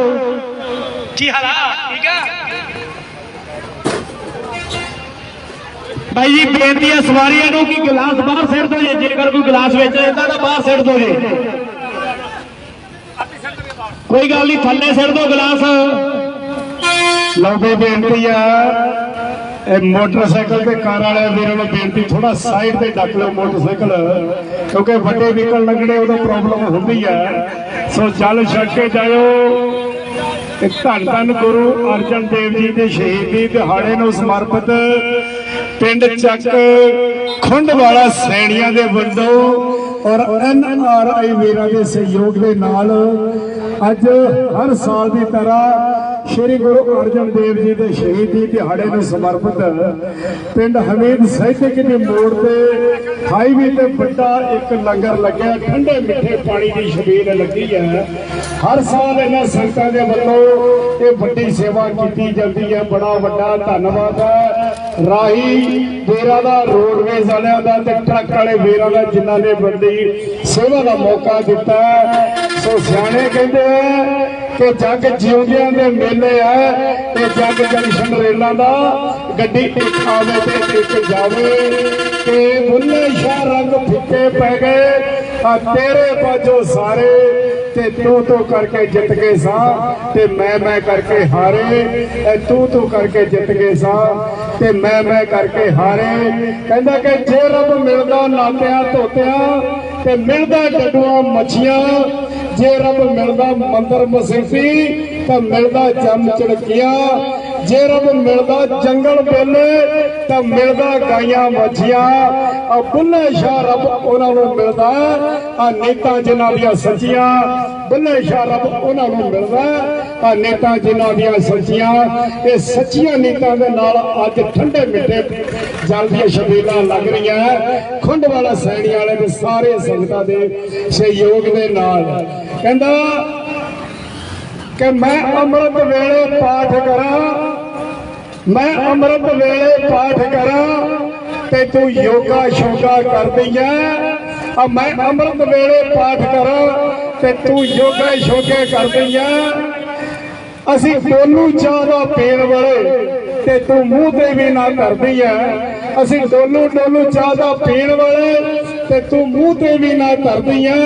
Speaker 2: ਕੀ ਹਾਲਾ ਠੀਕ ਆ।
Speaker 3: ਭਾਈ ਜੀ ਬੇਨਤੀ ਹੈ ਸਵਾਰੀਆਂ ਨੂੰ ਕਿ ਗਲਾਸ ਬਾਹਰ ਸਿੱਟ ਦਿਓ ਜੇ ਜੇਕਰ ਕੋਈ ਗਲਾਸ ਵਿੱਚ ਰਹਿੰਦਾ ਤਾਂ ਬਾਹਰ ਸਿੱਟ ਦਿਓ ਜੀ ਕੋਈ ਗੱਲ ਨਹੀਂ ਥੱਲੇ ਸਿੱਟ ਦਿਓ ਗਲਾਸ। ਲਓ ਵੀ ਬੇਨਤੀ ਆ, ਇਹ ਮੋਟਰਸਾਈਕਲ ਤੇ ਕਾਰ ਵਾਲੇ ਵੀਰਾਂ ਨੂੰ ਬੇਨਤੀ ਥੋੜਾ ਸਾਈਡ ਤੇ ਡੱਕ ਲਓ ਮੋਟਰਸਾਈਕਲ, ਕਿਉਂਕਿ ਵੱਡੇ ਵਹੀਕਲ ਲੰਘਣੇ, ਉਦੋਂ ਪ੍ਰੋਬਲਮ ਹੁੰਦੀ ਹੈ ਸੋ ਚੱਲ ਛੱਡ ਕੇ ਜਾਇਓ। ਤੇ ਧੰਨ ਧੰਨ ਗੁਰੂ ਅਰਜਨ ਦੇਵ ਜੀ ਦੇ ਸ਼ਹੀਦੀ ਦਿਹਾੜੇ ਨੂੰ ਸਮਰਪਿਤ ਪਿੰਡ ਚੱਕ ਖੁੰਡ ਵਾਲਾ ਸੈਣੀਆਂ ਦੇ ਵੱਲੋਂ ਔਰ ਐਨ ਆਰ ਆਈ ਵੀਰਾਂ ਦੇ ਸਹਿਯੋਗ ਦੇ ਨਾਲ ਅੱਜ ਹਰ ਸਾਲ ਦੀ ਤਰ੍ਹਾਂ ਸ੍ਰੀ ਗੁਰੂ ਅਰਜਨ ਦੇਵ ਜੀ ਦੇ ਸ਼ਹੀਦੀ ਦਿਹਾੜੇ ਨੂੰ ਸਮਰਪਿਤ ਪਿੰਡ ਹਮੀਦ ਸਹਿਤਕ ਦੇ ਮੋੜ ਤੇ ਹਾਈਵੇ ਤੇ ਵੱਡਾ ਇੱਕ ਲੰਗਰ ਲੱਗਿਆ। ਠੰਡੇ ਮਿੱਠੇ ਪਾਣੀ ਦੀ ਛਬੀਲ ਲੱਗੀ ਹੈ। ਹਰ ਸਾਲ ਇਹਨਾਂ ਸੰਗਤਾਂ ਦੇ ਵੱਲੋਂ ਇਹ ਵੱਡੀ ਸੇਵਾ ਕੀਤੀ ਜਾਂਦੀ ਹੈ। ਬੜਾ ਵੱਡਾ ਧੰਨਵਾਦ ਹੈ। ਰਾਹੀ ਵੀਰਾਂ ਦਾ ਰੋਡਵੇਜ਼ ਵਾਲਿਆਂ ਦਾ ਤੇ ਟਰੱਕ ਵਾਲੇ ਵੀਰਾਂ ਦਾ, ਜਿਨ੍ਹਾਂ ਨੇ ਵੱਡੀ ਸੇਵਾ ਦਾ ਮੌਕਾ ਦਿੱਤਾ। ਸੋ ਸਿਆਣੇ ਕਹਿੰਦੇ ਆ ਕਿ ਜੱਗ ਜਿਉਂਦਿਆਂ ਦੇ ਮੇਲੇ ਆ ਤੇ ਜੱਗ ਜੰਕਸ਼ਨ ਰੇਲਾਂ ਦਾ ਗੱਡੀ ਇੱਕ ਆਵੇ ਤੇ ਇੱਕ ਜਾਵੇ। ਤੇ ਬੁੱਲੇ ਸ਼ਾਹ ਰੰਗ ਫਿੱਕੇ ਪੈ ਗਏ। ਆ ਤੇਰੇ ਬਾਜੋ ਸਾਰੇ ਤੇ ਤੂੰ ਤੂੰ ਕਰਕੇ ਜਿੱਤ ਗਏ ਸਾਂ ਤੇ ਮੈਂ ਮੈਂ ਕਰਕੇ ਹਾਰੇ ਐ ਤੂੰ ਤੂੰ ਕਰਕੇ ਜਿੱਤ ਗਏ ਸਾਂ ਤੇ ਮੈਂ ਮੈਂ ਕਰਕੇ ਹਾਰੇ। ਕਹਿੰਦਾ ਕਿ ਜੇ ਰੱਬ ਮਿਲਦਾ ਨਾਤਿਆਂ ਧੋਤਿਆਂ ਤੇ ਮਿਲਦਾ ਡੱਡੂਆਂ ਮੱਛੀਆਂ, ਜੇ ਰੱਬ ਮਿਲਦਾ ਮੰਦਰ ਮਸੀਫ਼ੀ ਤਾਂ ਮਿਲਦਾ ਜੰਮ ਚੜਕੀਆਂ ਜੇ ਰੱਬ ਮਿਲਦਾ ਜੰਗਲ ਬੇਲੇ ਤਾਂ ਮਿਲਦਾ ਗਾਈਆਂ ਮੱਛੀਆਂ ਆ ਬੁੱਲੇ ਸ਼ਾਹ ਰੱਬ ਉਹਨਾਂ ਨੂੰ ਮਿਲਦਾ ਆ ਨੇਤਾ ਜਿਨ੍ਹਾਂ ਦੀਆਂ ਸੱਚੀਆਂ, ਬੁੱਲੇ ਸ਼ਾਹ ਰੱਬ ਉਹਨਾਂ ਨੂੰ ਮਿਲਦਾ ਆ ਨੇਤਾ ਜਿਨ੍ਹਾਂ ਦੀਆਂ ਸੱਚੀਆਂ, ਇਹ ਸੱਚੀਆਂ ਨੀਤਾਂ ਦੇ ਨਾਲ ਅੱਜ ਠੰਡੇ ਮਿੱਠੇ ਜਲ ਦੀਆਂ ਛਬੀਲਾਂ ਲੱਗ ਰਹੀਆਂ ਖੁੰਡ ਵਾਲਾ ਸੈਣੀ ਵਾਲੇ ਦੇ ਸਾਰੇ ਸੰਗਤਾਂ ਦੇ ਸਹਿਯੋਗ ਦੇ ਨਾਲ। ਕਹਿੰਦਾ ਕਿ ਮੈਂ ਅੰਮ੍ਰਿਤ ਵੇਲੇ ਪਾਠ ਕਰਾਂ। ਮੈਂ ਅੰਮ੍ਰਿਤ ਵੇਲੇ ਪਾਠ ਕਰਾਂ ਤੇ ਤੂੰ ਯੋਗਾ ਸ਼ੋਗਾ ਕਰਦੀ ਐ। ਆ ਮੈਂ ਅੰਮ੍ਰਿਤ ਵੇਲੇ ਪਾਠ ਕਰਾਂ ਤੇ ਤੂੰ ਯੋਗਾ ਸ਼ੋਗੇ ਕਰਦੀ ਐ। ਅਸੀਂ ਡੋਲੂ ਚਾਹ ਪੀਣ ਵਾਲੇ ਤੇ ਤੂੰ ਮੂੰਹ ਤੇ ਵੀ ਨਾ ਕਰਦੀ ਐ। ਅਸੀਂ ਡੋਲੂ ਡੋਲੂ ਚਾਹ ਦਾ ਪੀਣ ਵਾਲੇ ਤੇ ਤੂੰ ਮੂੰਹ ਤੇ ਵੀ ਨਾ ਕਰਦੀ ਐ।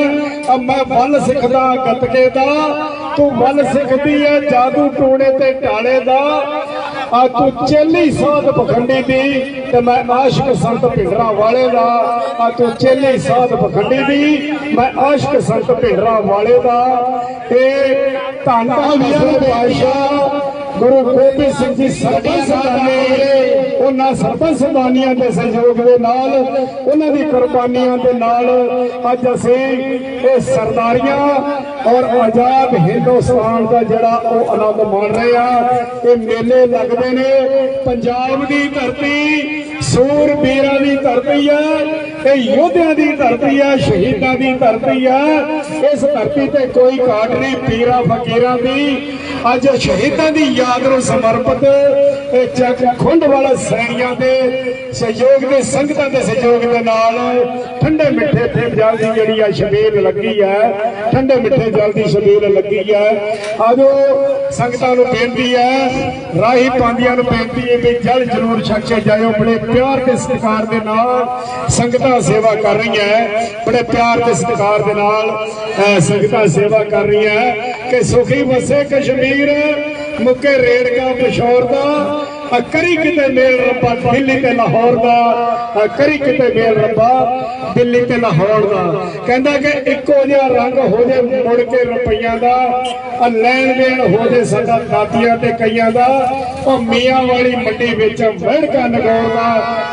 Speaker 3: ਆ ਮੈਂ ਵੱਲ ਸਿੱਖਦਾ ਗੱਤਕੇ ਦਾ, ਤੂੰ ਵੱਲ ਸਿੱਖਦੀ ਐ ਜਾਦੂ ਟੂਣੇ ਤੇ ਢਾਲੇ ਦਾ। ਅੱਜ ਤੂੰ ਚੇਲੀ ਸਾਧ ਪਖੰਡੀ ਦੀ ਤੇ ਮੈਂ ਆਸ਼ਕ ਸੰਤ ਭਿੰਡਰਾ ਵਾਲੇ ਦਾ। ਆ ਤੂੰ ਚੇਲੀ ਸਾਧ ਪਖੰਡੀ ਦੀ, ਮੈਂ ਆਸ਼ਕ ਸੰਤ ਭਿੰਡਰਾ ਵਾਲੇ ਦਾ। ਇਹ ਧੰਨ ਧੰਨ ਪਾਤਸ਼ਾਹ ਗੁਰੂ ਗੋਬਿੰਦ ਸਿੰਘ ਜੀ ਸਰਬਤ ਸਦਾਨੇ ਉਹਨਾਂ ਸਰਬਤ ਸਦਾਨੀਆਂ ਦੇ ਸਹਿਯੋਗ ਦੇ ਨਾਲ ਉਹਨਾਂ ਦੀ ਕੁਰਬਾਨੀਆਂ ਦੇ ਨਾਲ ਅੱਜ ਅਸੀਂ ਇਹ ਸਰਦਾਰੀਆਂ ਔਰ ਆਜ਼ਾਦ ਹਿੰਦੁਸਤਾਨ ਦਾ ਜਿਹੜਾ ਉਹ ਆਨੰਦ ਮਾਣ ਰਹੇ ਆ। ਇਹ ਮੇਲੇ ਲੱਗਦੇ ਨੇ। ਪੰਜਾਬ ਦੀ ਧਰਤੀ ਸੂਰਬੀਰਾਂ ਦੀ ਧਰਤੀ ਆ, ਇਹ ਯੋਧਿਆਂ ਦੀ ਧਰਤੀ ਆ, ਸ਼ਹੀਦਾਂ ਦੀ ਧਰਤੀ ਆ। ਇਸ ਧਰਤੀ ਤੇ ਕੋਈ ਘਾਟ ਨਹੀਂ, ਪੀਰਾਂ, ਫਕੀਰਾਂ ਦੀ ਅੱਜ ਸ਼ਹੀਦਾਂ ਦੀ ਯਾਦ ਨੂੰ ਸਮਰਪਿਤ, ਇਹ ਚੱਕ ਖੁੰਡ ਵਾਲਾ ਸੈਣੀਆਂ ਦੇ ਸਹਿਯੋਗ ਦੇ ਸੰਗਤਾਂ ਦੇ ਸਹਿਯੋਗ ਦੇ ਨਾਲ ਠੰਡੇ ਮਿੱਠੇ ਤੇ ਜਲ ਦੀ ਜਿਹੜੀ ਆ ਸ਼ਬੀਲ ਲੱਗੀ ਹੈ ਠੰਡੇ ਮਿੱਠੇ ਜਲ ਦੀ ਸ਼ਬੀਲ ਲੱਗੀ ਹੈ ਆਜੋ, ਸੰਗਤਾਂ ਨੂੰ ਬੇਨਤੀ ਹੈ ਰਾਹੀ ਪਾਂਦੀਆਂ ਨੂੰ ਬੇਨਤੀ ਹੈ ਵੀ ਜਲ ਜ਼ਰੂਰ ਛਕ ਕੇ ਜਾਇਓ, ਬੜੇ ਪਿਆਰ ਤੇ ਸਤਿਕਾਰ ਦੇ ਨਾਲ ਸੰਗਤਾਂ ਸੇਵਾ ਕਰ ਰਹੀਆਂ ਹੈ ਬੜੇ ਪਿਆਰ ਤੇ ਸਤਿਕਾਰ ਦੇ ਨਾਲ ਸੰਗਤਾਂ ਸੇਵਾ ਕਰ ਰਹੀਆਂ ਹੈ ਕਿ ਸੁਖੀ ਵਸੇ ਕਸ਼ਮੀਰ, ਮੁੱਕੇ ਰੇੜਕਾ ਪਿਸ਼ੌਰ ਦਾ ਕਰੀ ਕਿਤੇ ਮੇਲ ਰੱਬਾ, ਦਿੱਲੀ ਤੇ ਲਾਹੌਰ ਦਾ। ਕਰੀ ਕਿਤੇ ਮੇਲ ਰੱਬਾ, ਦਿੱਲੀ ਤੇ ਲਾਹੌਰ ਦਾ। ਕਹਿੰਦਾ ਕਿ ਇੱਕੋ ਜਿਹਾ ਰੰਗ ਹੋ ਜੇ ਮੁੜ ਕੇ ਰੁਪਈਆਂ ਦਾ ਲੈਣ ਦੇਣ ਹੋ ਜੇ ਸਾਡਾ ਦਾਤੀਆਂ ਤੇ ਕਈਆਂ ਦਾ, ਉਹ ਮੀਆਂ ਵਾਲੀ ਮੰਡੀ ਵਿੱਚ ਵੜਕਾ ਨਗੌਰ ਦਾ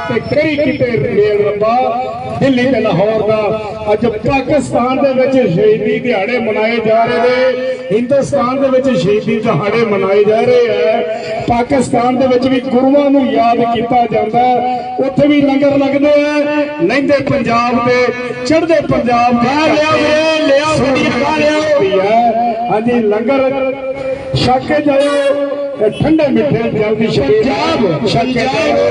Speaker 3: ਤੇ ਕਰੀ ਕਿਤੇ ਮੇਲ ਰੱਬਾ, ਦਿੱਲੀ ਤੇ ਲਾਹੌਰ ਦਾ। ਅੱਜ ਪਾਕਿਸਤਾਨ ਦੇ ਵਿੱਚ ਸ਼ਹੀਦੀ ਦਿਹਾੜੇ ਮਨਾਏ ਜਾ ਰਹੇ ਨੇ। ਹਿੰਦੁਸਤਾਨ ਦੇ ਵਿੱਚ ਸ਼ਹੀਦੀ ਦਿਹਾੜੇ ਮਨਾਏ ਜਾ ਰਹੇ ਹੈ ਪਾਕਿਸਤਾਨ ਦੇ ਵਿੱਚ ਵੀ ਗੁਰੂਆਂ ਨੂੰ ਯਾਦ ਕੀਤਾ ਜਾਂਦਾ। ਉੱਥੇ ਵੀ ਲੰਗਰ ਲੱਗਦੇ ਆ। ਲਹਿੰਦੇ ਪੰਜਾਬ ਦੇ ਚੜ੍ਹਦੇ ਪੰਜਾਬ ਦੇ ਲਿਆ ਵੀਰੇ ਲਿਆ ਖਾ ਲਿਆ ਹਾਂਜੀ ਲੰਗਰ ਛਕ ਕੇ ਜਾਓ ਤੇ ਠੰਡੇ ਮਿੱਠੇ ਜਲ ਦੀ ਸ਼ਬੀਲ ਛਕ ਕੇ ਜਾਓ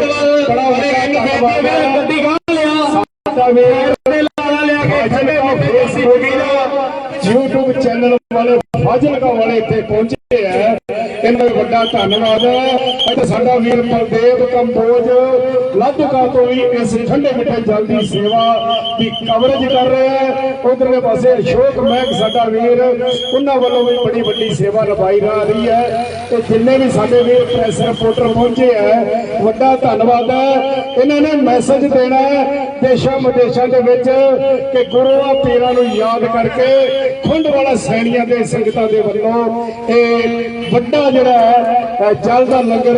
Speaker 3: ਬੜਾ ਵੱਡਾ ਗੱਡੀ ਖਾ ਲਿਆ। ਸਾਡਾ ਵੀਰ ਲਾ ਲਿਆ ਕੇ ਠੰਡੇ YouTube ਚੈਨਲ ਵਾਲੇ ਫਾਜ਼ਿਲਕਾ ਵਾਲੇ ਇੱਥੇ ਪਹੁੰਚੇ ਇਹਨਾਂ ਦਾ ਵੱਡਾ ਧੰਨਵਾਦ। ਹੈ ਅਤੇ ਸਾਡਾ ਵੀਰ ਬਲਦੇਵ ਕੰਬੋਜ ਲਾਧੂਕਾ ਤੋਂ ਵੀ ਇਸ ਠੰਡੇ ਮਿੱਠੇ ਜਲ ਦੀ ਸੇਵਾ ਦੀ ਕਵਰੇਜ ਕਰ ਰਿਹਾ ਹੈ। ਉਧਰਲੇ ਪਾਸੇ ਅਸ਼ੋਕ ਮਹਿਕ, ਸਾਡਾ ਵੀਰ, ਉਹਨਾਂ ਵੱਲੋਂ ਵੀ ਬੜੀ ਵੱਡੀ ਸੇਵਾ ਨਿਭਾਈ ਜਾ ਰਹੀ ਹੈ। ਤੇ ਜਿੰਨੇ ਵੀ ਸਾਡੇ ਵੀਰ ਪ੍ਰੈਸ ਰਿਪੋਰਟਰ ਪਹੁੰਚੇ ਹੈ, ਵੱਡਾ ਧੰਨਵਾਦ ਹੈ। ਇਹਨਾਂ ਨੇ ਮੈਸੇਜ ਦੇਣਾ ਹੈ ਦੇਸ਼ਾਂ ਵਿਦੇਸ਼ਾਂ ਦੇ ਵਿੱਚ ਕਿ ਗੁਰੂਆਂ ਪੀਰਾਂ ਨੂੰ ਯਾਦ ਕਰਕੇ ਖੁੰਡ ਵਾਲਾ ਸੈਣੀਆਂ ਦੇ ਸੰਗਤਾਂ ਦੇ ਵੱਲੋਂ ਇਹ ਵੱਡਾ ਜਿਹੜਾ ਜਲ ਦਾ ਲੰਗਰ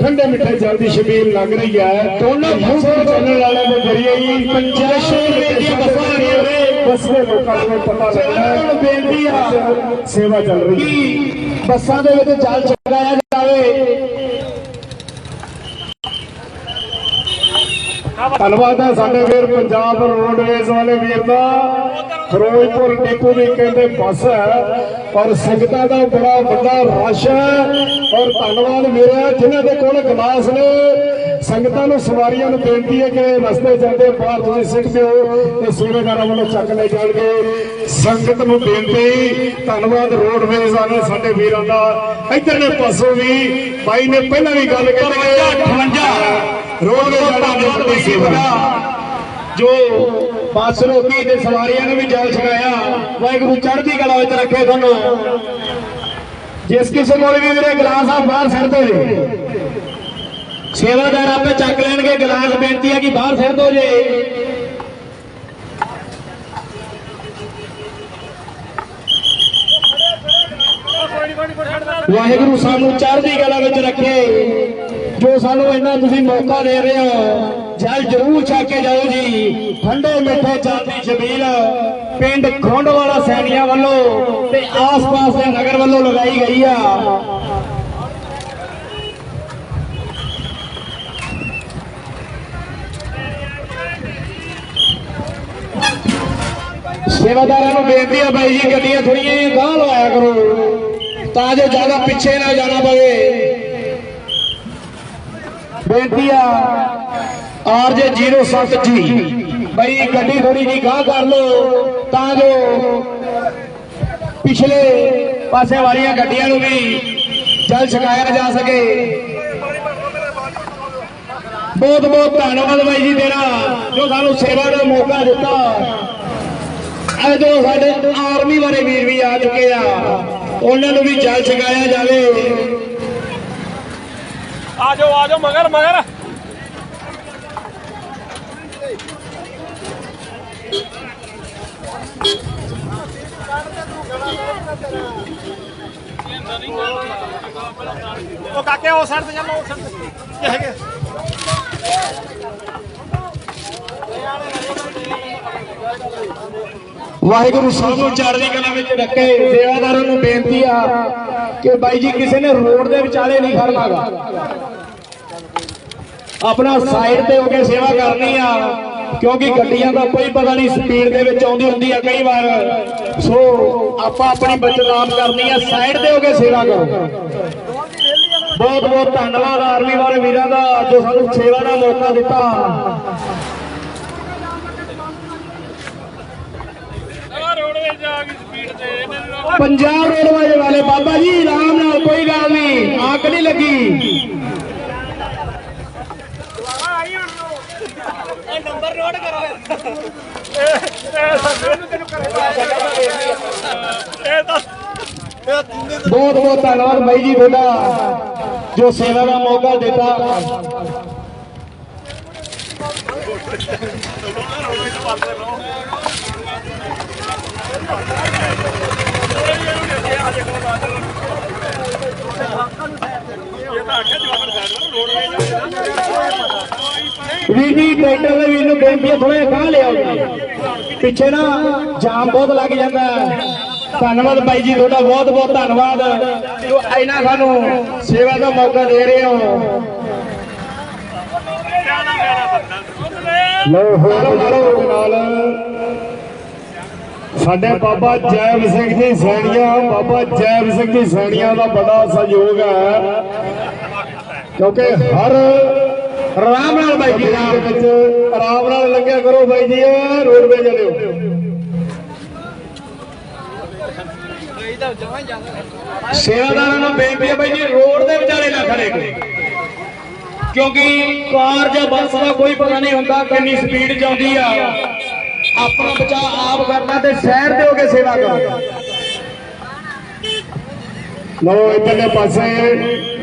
Speaker 3: ਠੰਡੇ ਮਿੱਠੇ ਜਲ ਦੀ ਛਬੀਲ ਲੱਗ ਰਹੀ ਹੈ। ਦੋਨੋਂ YouTube ਚੈਨਲ ਵਾਲਿਆਂ ਦੇ ਜ਼ਰੀਏ ਹੀ ਪੰਜਾਬ ਸ਼ਹਿਰ ਦੀਆਂ ਬੱਸਾਂ ਆ ਰਹੀਆਂ ਨੇ। ਬੱਸ ਦੇ ਲੋਕਾਂ ਨੂੰ ਪਤਾ ਲੱਗਦਾ ਹੈ। ਬੇਨਤੀ ਆ ਸੇਵਾ ਚੱਲ ਰਹੀ ਹੈ। ਬੱਸਾਂ ਦੇ ਵਿੱਚ ਜਲ ਚੜਾਇਆ ਜਾਵੇ। ਧੰਨਵਾਦ ਹੈ ਸਾਡੇ ਵੀਰ ਪੰਜਾਬ ਰੋਡਵੇਜ਼ ਵਾਲੇ ਵੀਰ ਦਾ। ਫਿਰੋਜ਼ਪੁਰ ਡਿਪੂ ਵੀ ਕਹਿੰਦੇ ਬੱਸ ਹੈ ਔਰ ਸੰਗਤਾਂ ਦਾ ਬੜਾ ਵੱਡਾ ਰਸ਼ ਹੈ। ਔਰ ਧੰਨਵਾਦ ਮੇਰਾ ਜਿਨ੍ਹਾਂ ਦੇ ਕੋਲ ਗਲਾਸ ਨੇ। ਸੰਗਤਾਂ ਨੂੰ ਸਵਾਰੀਆਂ ਨੂੰ ਬੇਨਤੀ ਹੈ ਕਿ ਰਸਤੇ ਜਾਂਦੇ ਬਾਹਰ ਤੁਸੀਂ ਸਿੱਖਦੇ ਹੋ ਤੇ ਸੂਬੇਦਾਰਾਂ ਵੱਲੋਂ ਚੱਕ ਲੈ ਜਾਣਗੇ। ਸੰਗਤ ਨੂੰ ਬੇਨਤੀ, ਧੰਨਵਾਦ ਰੋਡਵੇਜ਼ ਵਾਲੇ ਸਾਡੇ ਵੀਰਾਂ ਦਾ। ਇਧਰਲੇ ਪਾਸੋਂ ਵੀ ਬਾਈ ਨੇ ਪਹਿਲਾਂ ਵੀ ਗੱਲ ਕੀਤੀ 58 ਸੇਵਾ ਜੋ ਬੱਸ ਰੋਕੀ ਤੇ ਸਵਾਰੀਆਂ ਨੂੰ ਵੀ ਜਲ ਛਕਾਇਆ ਵਾਹਿਗੁਰੂ ਚੜ੍ਹਦੀ ਕਲਾ ਵਿੱਚ ਰੱਖੇ ਤੁਹਾਨੂੰ। ਜਿਸ ਕਿਸੇ ਕੋਲ ਵੀ ਵੀਰੇ ਗਲਾਸ ਆ ਬਾਹਰ ਸਿਰ ਦੋ ਜੀ। ਸੇਵਾਦਾਰ ਆਪੇ ਚੱਕ ਲੈਣਗੇ ਗਲਾਸ ਬੇਨਤੀ ਹੈ ਕਿ ਬਾਹਰ ਸਿਰ ਦੋ ਜੇ। ਵਾਹਿਗੁਰੂ ਸਾਨੂੰ ਚੜ੍ਹਦੀ ਕਲਾ ਵਿੱਚ ਰੱਖੇ। ਜੋ ਸਾਨੂੰ ਇੰਨਾ ਤੁਸੀਂ ਮੌਕਾ ਦੇ ਰਹੇ ਹੋ, ਜਲ ਜ਼ਰੂਰ ਛੱਕ ਕੇ ਜਾਓ ਜੀ। ਠੰਡੇ ਮਿੱਠੇ ਜਲ ਦੀ ਛਬੀਲ ਪਿੰਡ ਖੋਂਡਵਾਲਾ ਸੈਣੀਆਂ ਵੱਲੋਂ ਤੇ ਆਸ-ਪਾਸ ਦੇ ਨਗਰ ਵੱਲੋਂ ਲਗਾਈ ਗਈ ਆ। ਸੇਵਾਦਾਰਾਂ ਨੂੰ ਬੇਨਤੀ ਆ ਬਾਈ ਜੀ, ਗੱਡੀਆਂ ਥੋੜੀਆਂ ਜਿਹੀਆਂ ਗਾਂਹ ਲਵਾਇਆ ਕਰੋ, ਤਾਂ ਜੋ ਜ਼ਿਆਦਾ ਪਿੱਛੇ ਨਾ ਜਾਣਾ ਪਵੇ।
Speaker 1: ਬੇਨਤੀ ਆ ਆਰਜੇ 07 ਜੀ। ਬਈ ਗੱਡੀ ਥੋੜੀ ਜੀ ਗਾਹ ਕਰ ਲਓ, ਤਾਂ ਜੋ ਪਿਛਲੇ ਪਾਸੇ ਵਾਲੀਆਂ ਗੱਡੀਆਂ ਨੂੰ ਵੀ ਜਲ ਛਕਾਇਆ ਜਾ ਸਕੇ। ਬਹੁਤ ਬਹੁਤ ਧੰਨਵਾਦ ਬਾਈ ਜੀ ਤੇਰਾ, ਜੋ ਸਾਨੂੰ ਸੇਵਾ ਦਾ ਮੌਕਾ ਦਿੱਤਾ। ਇਹ ਜੋ ਸਾਡੇ ਆਰਮੀ ਵਾਲੇ ਵੀਰ ਵੀ ਆ ਚੁੱਕੇ ਆ। ਉਹਨਾਂ ਨੂੰ ਵੀ ਜਲ ਛਕਾਇਆ ਜਾਵੇ।
Speaker 4: ਆ ਜਾਓ ਆ ਜਾਓ ਮਗਰ ਮਗਰ। ਉਹ ਕਾਕੇ, ਉਹ ਸਾਈਡ ਤੇ ਚੱਲੋ, ਉਹ ਸਾਈਡ ਤੇ ਕੀ ਹੈਗੇ।
Speaker 1: ਵਾਹਿਗੁਰੂ ਸਾਹਿਬ ਨੂੰ ਚੜ੍ਹਦੀ ਕਲਾ ਵਿੱਚ ਰੱਖੇ, ਸੇਵਾਦਾਰਾਂ ਨੂੰ ਬੇਨਤੀ ਆ ਕਿ ਬਾਈ ਜੀ ਕਿਸੇ ਨੇ ਰੋਡ ਦੇ ਵਿਚਾਲੇ ਨਹੀਂ ਖੜਨਾਗਾ ਆਪਣਾ ਸਾਈਡ ਤੇ ਹੋ ਕੇ ਸੇਵਾ ਕਰਨੀ ਆ, ਕਿਉਂਕਿ ਗੱਡੀਆਂ ਦਾ ਕੋਈ ਪਤਾ ਨਹੀਂ ਸਪੀਡ ਦੇ ਵਿੱਚ ਆਉਂਦੀ ਹੁੰਦੀ ਆ ਕਈ ਵਾਰ। ਸੋ ਆਪਾਂ ਆਪਣੀ ਬਚਤ ਆਪ ਕਰਨੀ ਆ ਸਾਈਡ ਤੇ ਹੋ ਕੇ ਸੇਵਾ ਕਰੋ। ਬਹੁਤ ਬਹੁਤ ਧੰਨਵਾਦ ਆਰਮੀ ਵਾਲੇ ਵੀਰਾਂ ਦਾ ਜੋ ਸਾਨੂੰ ਸੇਵਾ ਦਾ ਮੌਕਾ ਦਿੱਤਾ
Speaker 4: ਆ ਰੋਡ ਵਿੱਚ ਆ ਗਈ ਸਪੀਡ ਤੇ ਇਹਨਾਂ ਨੂੰ
Speaker 1: ਪੰਜਾਬ ਰੋਡਵੇਜ ਵਾਲੇ, ਬਾਬਾ ਜੀ, ਆਰਾਮ ਨਾਲ, ਕੋਈ ਗੱਲ ਨਹੀਂ, ਆਂਕ ਨਹੀਂ ਲੱਗੀ।
Speaker 4: ਨੰਬਰ ਨੋਟ ਕਰੋ
Speaker 1: ਬਹੁਤ ਬਹੁਤ ਧੰਨਵਾਦ ਬਾਈ ਜੀ ਤੁਹਾਡਾ, ਜੋ ਸੇਵਾ ਦਾ ਮੌਕਾ ਦਿੱਤਾ। ਵੀਰ ਟਰੈਕਟਰ ਦੇ ਵੀਰ ਨੂੰ ਬੇਨਤੀ ਹੈ ਥੋੜਾ ਜਿਹਾ ਲਿਆਓ ਜੀ। ਪਿੱਛੇ ਨਾ ਜਾਮ ਬਹੁਤ ਲੱਗ ਜਾਂਦਾ ਧੰਨਵਾਦ ਬਾਈ ਜੀ, ਤੁਹਾਡਾ ਬਹੁਤ ਬਹੁਤ ਧੰਨਵਾਦ। ਜੋ ਇਹਨਾਂ ਸਾਨੂੰ ਸੇਵਾ ਦਾ ਮੌਕਾ ਦੇ ਰਹੇ ਹੋ। ਲੋ ਹੋਰ ਨਾਲ। ਸਾਡੇ ਬਾਬਾ ਜੈਵ ਸਿੰਘ ਜੀ ਸੈਣੀਆਂ ਬਾਬਾ ਜੈਵ ਸਿੰਘ ਜੀ ਸੈਣੀਆਂ ਦਾ ਬੜਾ ਸਹਿਯੋਗ ਹੈ। ਕਿਉਂਕਿ ਹਰ ਆਰਾਮ ਨਾਲ ਬਾਈ ਜੀ ਦੇ ਵਿੱਚ ਆਰਾਮ ਨਾਲ ਲੰਘਿਆ ਕਰੋ ਬਾਈ ਜੀ ਰੋਡਵੇ ਜਲਿਓ ਸੇਵਾਦਾਰਾਂ ਨੂੰ ਬੇਨਤੀ ਹੈ ਬਾਈ ਜੀ ਰੋਡ ਦੇ ਵਿਚਾਲੇ ਨਾ ਖੜੇ ਕਿਉਂਕਿ ਕਾਰ ਜਾਂ ਬੱਸ ਦਾ ਕੋਈ ਪਤਾ ਨਹੀਂ ਹੁੰਦਾ ਕਿੰਨੀ ਸਪੀਡ ਆਉਂਦੀ ਆ। ਆਪਣਾ ਬਚਾਅ ਆਪ ਕਰਨਾ ਤੇ ਸ਼ਹਿਰ ਦੇ ਹੋ ਕੇ ਸੇਵਾ ਕਰੋ। ਲੋ ਇਧਰਲੇ ਪਾਸੇ।